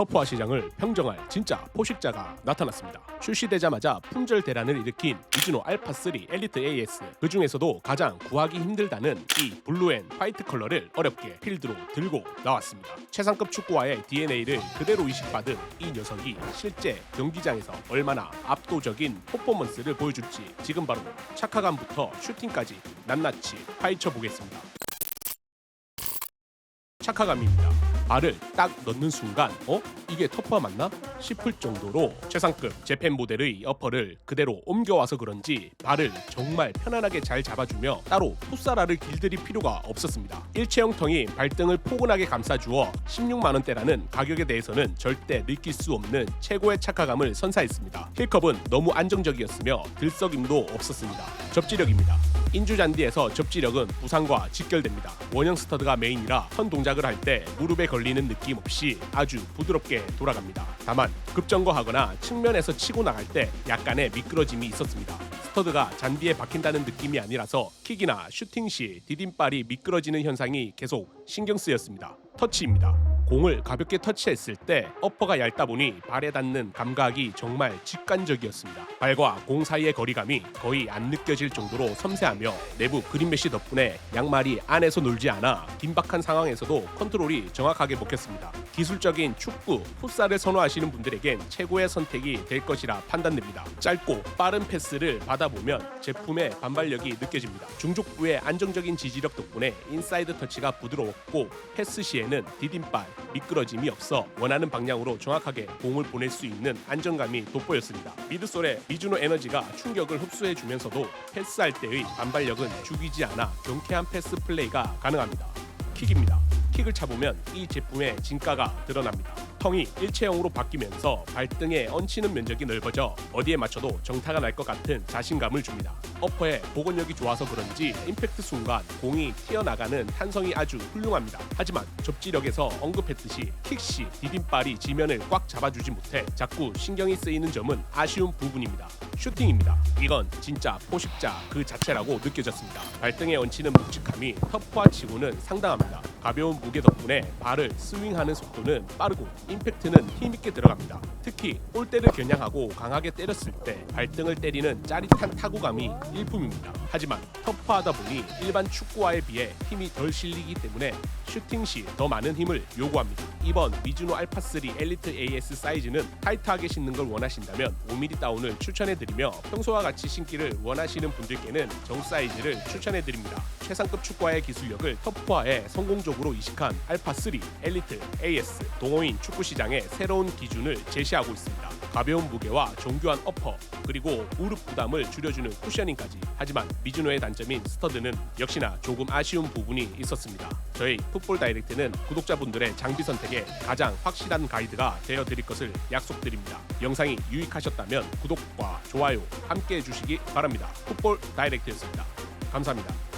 터프화 시장을 평정할 진짜 포식자가 나타났습니다. 출시되자마자 품절 대란을 일으킨 미즈노 알파 3 엘리트 AS 그 중에서도 가장 구하기 힘들다는 이 블루앤 화이트 컬러를 어렵게 필드로 들고 나왔습니다. 최상급 축구화의 DNA를 그대로 이식받은 이 녀석이 실제 경기장에서 얼마나 압도적인 퍼포먼스를 보여줄지 지금 바로 착화감부터 슈팅까지 낱낱이 파헤쳐 보겠습니다. 착화감입니다. 발을 딱 넣는 순간 어? 이게 터프화 맞나? 싶을 정도로 최상급 재팬 모델의 어퍼를 그대로 옮겨와서 그런지 발을 정말 편안하게 잘 잡아주며 따로 풋사라를 길들일 필요가 없었습니다. 일체형 텅이 발등을 포근하게 감싸주어 16만원대라는 가격에 대해서는 절대 느낄 수 없는 최고의 착화감을 선사했습니다. 힐컵은 너무 안정적이었으며 들썩임도 없었습니다. 접지력입니다. 인주 잔디에서 접지력은 부상과 직결됩니다. 원형 스터드가 메인이라 턴 동작을 할 때 무릎에 걸리는 느낌 없이 아주 부드럽게 돌아갑니다. 다만 급정거하거나 측면에서 치고 나갈 때 약간의 미끄러짐이 있었습니다. 스터드가 잔디에 박힌다는 느낌이 아니라서 킥이나 슈팅 시 디딤발이 미끄러지는 현상이 계속 신경 쓰였습니다. 터치입니다. 공을 가볍게 터치했을 때 어퍼가 얇다 보니 발에 닿는 감각이 정말 직관적이었습니다. 발과 공 사이의 거리감이 거의 안 느껴질 정도로 섬세하며 내부 그린 메쉬 덕분에 양말이 안에서 놀지 않아 긴박한 상황에서도 컨트롤이 정확하게 먹혔습니다. 기술적인 축구, 풋살을 선호하시는 분들에겐 최고의 선택이 될 것이라 판단됩니다. 짧고 빠른 패스를 받아보면 제품의 반발력이 느껴집니다. 중족부의 안정적인 지지력 덕분에 인사이드 터치가 부드러웠고 패스 시에는 디딤발, 미끄러짐이 없어 원하는 방향으로 정확하게 공을 보낼 수 있는 안정감이 돋보였습니다. 미드솔의 미주노 에너지가 충격을 흡수해 주면서도 패스할 때의 반발력은 죽이지 않아 경쾌한 패스 플레이가 가능합니다. 킥입니다. 킥을 차보면 이 제품의 진가가 드러납니다. 텅이 일체형으로 바뀌면서 발등에 얹히는 면적이 넓어져 어디에 맞춰도 정타가 날 것 같은 자신감을 줍니다. 어퍼의 복원력이 좋아서 그런지 임팩트 순간 공이 튀어나가는 탄성이 아주 훌륭합니다. 하지만 접지력에서 언급했듯이 킥시 디딤발이 지면을 꽉 잡아주지 못해 자꾸 신경이 쓰이는 점은 아쉬운 부분입니다. 슈팅입니다. 이건 진짜 포식자 그 자체라고 느껴졌습니다. 발등에 얹히는 묵직함이 터프화치고는 상당합니다. 가벼운 무게 덕분에 발을 스윙하는 속도는 빠르고 임팩트는 힘있게 들어갑니다. 특히 골대를 겨냥하고 강하게 때렸을 때 발등을 때리는 짜릿한 타구감이 일품입니다. 하지만 터프하다 보니 일반 축구화에 비해 힘이 덜 실리기 때문에 슈팅 시 더 많은 힘을 요구합니다. 이번 미즈노 알파 3 엘리트 AS 사이즈는 타이트하게 신는 걸 원하신다면 5mm 다운을 추천해드리며 평소와 같이 신기를 원하시는 분들께는 정 사이즈를 추천해드립니다. 최상급 축구화의 기술력을 터프화에 성공적으로 이식한 알파 3 엘리트 AS 동호인 축구 시장의 새로운 기준을 제시하고 있습니다. 가벼운 무게와 정교한 어퍼 그리고 무릎 부담을 줄여주는 쿠셔닝까지 하지만 미즈노의 단점인 스터드는 역시나 조금 아쉬운 부분이 있었습니다. 저희 풋볼 다이렉트는 구독자분들의 장비 선택에 가장 확실한 가이드가 되어 드릴 것을 약속드립니다. 영상이 유익하셨다면 구독과 좋아요 함께 해주시기 바랍니다. 풋볼 다이렉트였습니다. 감사합니다.